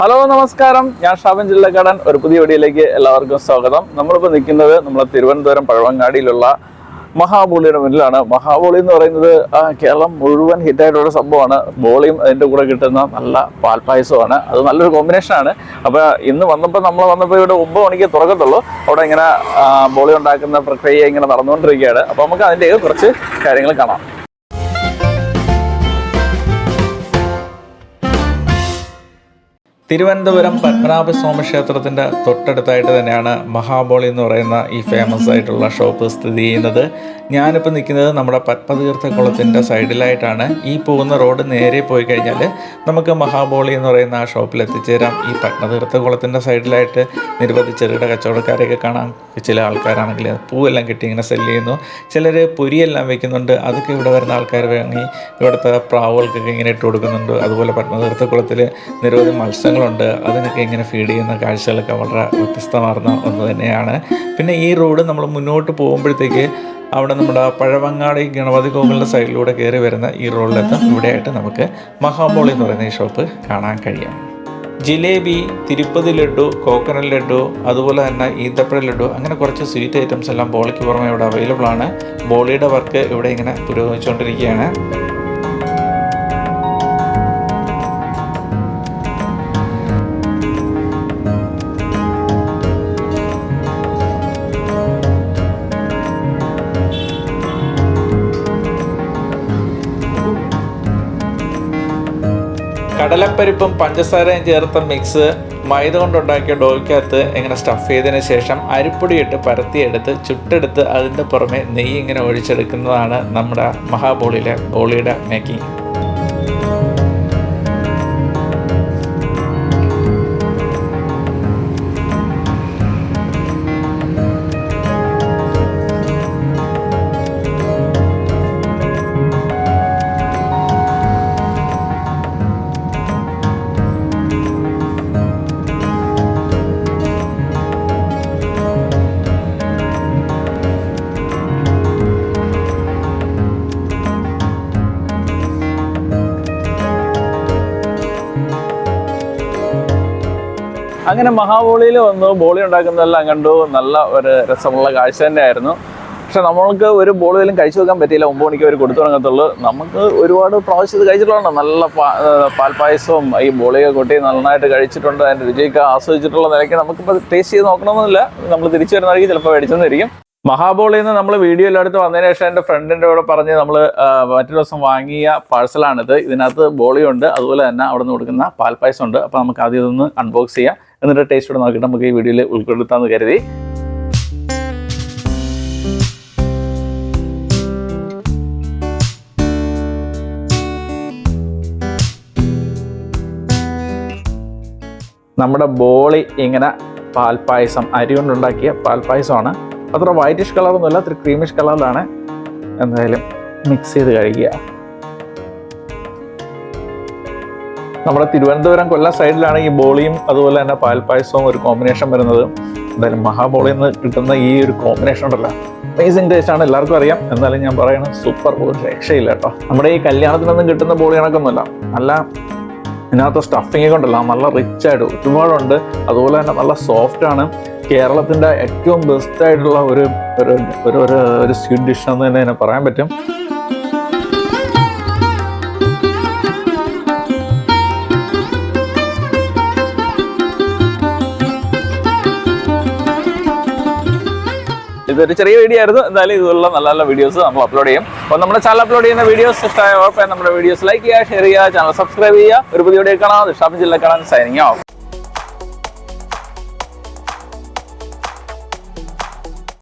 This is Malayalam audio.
ഹലോ നമസ്കാരം. ഞാൻ ഷാബൻ ജില്ലക്കാടൻ. ഒരു പുതിയ വീഡിയോയിലേക്ക് എല്ലാവർക്കും സ്വാഗതം. നമ്മളിപ്പോൾ നിൽക്കുന്നത് നമ്മളെ തിരുവനന്തപുരം പഴവങ്ങാടിയിലുള്ള മഹാബോളിയുടെ മുന്നിലാണ്. മഹാബോളി എന്ന് പറയുന്നത് കേരളം മുഴുവൻ ഹിറ്റായിട്ടുള്ള സംഭവമാണ്. ബോളിയും അതിന്റെ കൂടെ കിട്ടുന്ന നല്ല പാൽപ്പായസമാണ് അത് നല്ലൊരു കോമ്പിനേഷനാണ് അപ്പോൾ ഇന്ന് വന്നപ്പോൾ നമ്മൾ വന്നപ്പോൾ ഇവിടെ ഒമ്പത് മണിക്ക് തുറക്കത്തുള്ളൂ. അവിടെ ഇങ്ങനെ ബോളി ഉണ്ടാക്കുന്ന പ്രക്രിയ ഇങ്ങനെ നടന്നുകൊണ്ടിരിക്കുകയാണ്. അപ്പോൾ നമുക്ക് അതിന്റെ കുറച്ച് കാര്യങ്ങൾ കാണാം. തിരുവനന്തപുരം പത്മനാഭസ്വാമി ക്ഷേത്രത്തിന്റെ തൊട്ടടുത്തായിട്ട് തന്നെയാണ് മഹാബോളി എന്ന് പറയുന്ന ഈ ഫേമസ് ആയിട്ടുള്ള ഷോപ്പ് സ്ഥിതി ചെയ്യുന്നത്. ഞാനിപ്പോൾ നിൽക്കുന്നത് നമ്മുടെ പത്മതീർത്ഥ കുളത്തിന്റെ സൈഡിലായിട്ടാണ്. ഈ പോകുന്ന റോഡ് നേരെ പോയി കഴിഞ്ഞാൽ നമുക്ക് മഹാബോളി എന്ന് പറയുന്ന ആ ഷോപ്പിൽ എത്തിച്ചേരാം. ഈ പത്മതീർത്ഥ കുളത്തിന്റെ സൈഡിലായിട്ട് നിരവധി ചെറുകിട കച്ചവടക്കാരെയൊക്കെ കാണാം. ചില ആൾക്കാരാണെങ്കിൽ പൂവെല്ലാം കിട്ടി ഇങ്ങനെ സെല്ല് ചെയ്യുന്നു. ചിലർ പൊരിയെല്ലാം വെക്കുന്നുണ്ട്. അതൊക്കെ ഇവിടെ വരുന്ന ആൾക്കാർ വേണമെങ്കിൽ ഇവിടുത്തെ പ്രാവുകൾക്കൊക്കെ ഇങ്ങനെ ഇട്ട് കൊടുക്കുന്നുണ്ട്. അതുപോലെ പത്മതീർത്ഥ കുളത്തിൽ നിരവധി മത്സ്യങ്ങളുണ്ട് അതിനൊക്കെ ഇങ്ങനെ ഫീഡ് ചെയ്യുന്ന കാഴ്ചകളൊക്കെ വളരെ വ്യത്യസ്തമാർന്ന ഒന്ന് തന്നെയാണ്. പിന്നെ ഈ റോഡ് നമ്മൾ മുന്നോട്ട് പോകുമ്പോഴത്തേക്ക് അവിടെ നമ്മുടെ പഴവങ്ങാടി ഗണപതി കോവിലിന്റെ സൈഡിലൂടെ കയറി വരുന്ന ഈ റോഡിലെത്താം ഇവിടെയായിട്ട് നമുക്ക് മഹാബോളി എന്ന് പറയുന്ന ഈ ഷോപ്പ് കാണാൻ കഴിയും. ജിലേബി തിരുപ്പതി ലഡു കോക്കനട്ട് ലഡു അതുപോലെ തന്നെ ഈന്തപ്പഴ ലഡു അങ്ങനെ കുറച്ച് സ്വീറ്റ് ഐറ്റംസ് എല്ലാം ബോളിക്ക് പുറമെ ഇവിടെ അവൈലബിൾ ആണ്. ബോളിയുടെ വർക്ക് ഇവിടെ ഇങ്ങനെ പുരോഗമിച്ചുകൊണ്ടിരിക്കുകയാണ്. കടലപ്പരിപ്പും പഞ്ചസാരയും ചേർത്ത മിക്സ് മൈദ കൊണ്ടുണ്ടാക്കിയ ഡോയ്ക്കകത്ത് ഇങ്ങനെ സ്റ്റഫ് ചെയ്തതിന് ശേഷം അരിപ്പൊടിയിട്ട് പരത്തിയെടുത്ത് ചുട്ടെടുത്ത് അതിന്റെ പുറമെ നെയ്യ് ഇങ്ങനെ ഒഴിച്ചെടുക്കുന്നതാണ് നമ്മുടെ മഹാബോളിയിലെ ബോളിയുടെ മേക്കിംഗ് അങ്ങനെ മഹാബോളിയിൽ വന്നു ബോളി ഉണ്ടാക്കുന്നതെല്ലാം കണ്ടു. നല്ല ഒരു രസമുള്ള കാഴ്ച തന്നെയായിരുന്നു. പക്ഷെ നമ്മൾക്ക് ഒരു ബോളിയിലും കഴിച്ചു വെക്കാൻ പറ്റിയില്ല. ഒമ്പത് മണിക്ക് അവർ കൊടുത്തു തുടങ്ങത്തുള്ളൂ. നമുക്ക് ഒരുപാട് പ്രാവശ്യം ഇത് കഴിച്ചിട്ടുള്ളതാണ്. നല്ല പാൽപ്പായസവും ഈ ബോളിയൊക്കെ കൊട്ടി നന്നായിട്ട് കഴിച്ചിട്ടുണ്ട്. അതിന്റെ രുചിയൊക്കെ ആസ്വദിച്ചിട്ടുള്ള നിലയ്ക്ക് നമുക്കിപ്പോൾ ടേസ്റ്റ് ചെയ്ത് നോക്കണമെന്നില്ല. നമ്മൾ തിരിച്ചു വരുന്ന ചിലപ്പോൾ മേടിച്ചെന്നിരിക്കും. മഹാബോളിയിൽ നിന്ന് നമ്മൾ വീഡിയോ എല്ലായിടത്ത് വന്നതിന് ശേഷം എന്റെ ഫ്രണ്ടിന്റെ കൂടെ പറഞ്ഞ് നമ്മൾ മറ്റൊരു ദിവസം വാങ്ങിയ പാഴ്സലാണിത് ഇതിനകത്ത് ബോളിയുണ്ട് അതുപോലെ തന്നെ അവിടെ നിന്ന് കൊടുക്കുന്ന പാൽപ്പായസം ഉണ്ട്. അപ്പോൾ നമുക്ക് ആദ്യം ഇതൊന്ന് അൺബോക്സ് ചെയ്യാം. എന്നിട്ട് ടേസ്റ്റ് കൂടെ നോക്കിയിട്ട് നമുക്ക് ഈ വീഡിയോയിൽ ഉൾപ്പെടുത്താമെന്ന് കരുതി. നമ്മുടെ ബോളി ഇങ്ങനെ പാൽപ്പായസം അരി കൊണ്ടുണ്ടാക്കിയ പാൽപ്പായസമാണ്. അത്ര വൈറ്റിഷ് കളറൊന്നുമല്ല അത്ര ക്രീമിഷ് കളറിലാണ് എന്തായാലും മിക്സ് ചെയ്ത് കഴിക്കുക. നമ്മുടെ തിരുവനന്തപുരം കൊല്ലം സൈഡിലാണ് ഈ ബോളിയും അതുപോലെ തന്നെ പാൽപ്പായസവും ഒരു കോമ്പിനേഷൻ വരുന്നത്. എന്തായാലും മഹാബോളിയിൽ നിന്ന് കിട്ടുന്ന ഈ ഒരു കോമ്പിനേഷൻ ഉണ്ടല്ലോ. അമേസിങ് ടേസ്റ്റ് ആണ് എല്ലാവർക്കും അറിയാം. എന്നാലും ഞാൻ പറയണം സൂപ്പർ ഒരു രക്ഷയില്ല കേട്ടോ. നമ്മുടെ ഈ കല്യാണത്തിനൊന്നും കിട്ടുന്ന ബോളി കണക്കൊന്നുമല്ല. നല്ല ഇതിനകത്ത് സ്റ്റഫിങ് കൊണ്ടല്ല നല്ല റിച്ച് ആയിട്ട് ഒരുപാടുണ്ട്. അതുപോലെ തന്നെ നല്ല സോഫ്റ്റ് ആണ്. കേരളത്തിന്റെ ഏറ്റവും ബെസ്റ്റ് ആയിട്ടുള്ള ഒരു ഒരു ഒരു സ്വീറ്റ് ഡിഷ് എന്ന് തന്നെ പറയാൻ പറ്റും. ഇതൊരു ചെറിയ വീഡിയോ ആയിരുന്നു. എന്തായാലും ഇതുള്ള നല്ല നല്ല വീഡിയോസ് നമ്മൾ അപ്ലോഡ് ചെയ്യും. അപ്പോൾ നമ്മുടെ ചാനൽ അപ്ലോഡ് ചെയ്യുന്ന വീഡിയോസ് ഇഷ്ടമായ ഉറപ്പായി നമ്മുടെ വീഡിയോസ് ലൈക്ക് ചെയ്യുക ഷെയർ ചെയ്യുക ചാനൽ സബ്സ്ക്രൈബ് ചെയ്യുക. ഒരു പുതിയ വീഡിയോ കാണാം. ഷാപ്പ് ജില്ല കാണാൻ സൈനിങ് ഓഫ്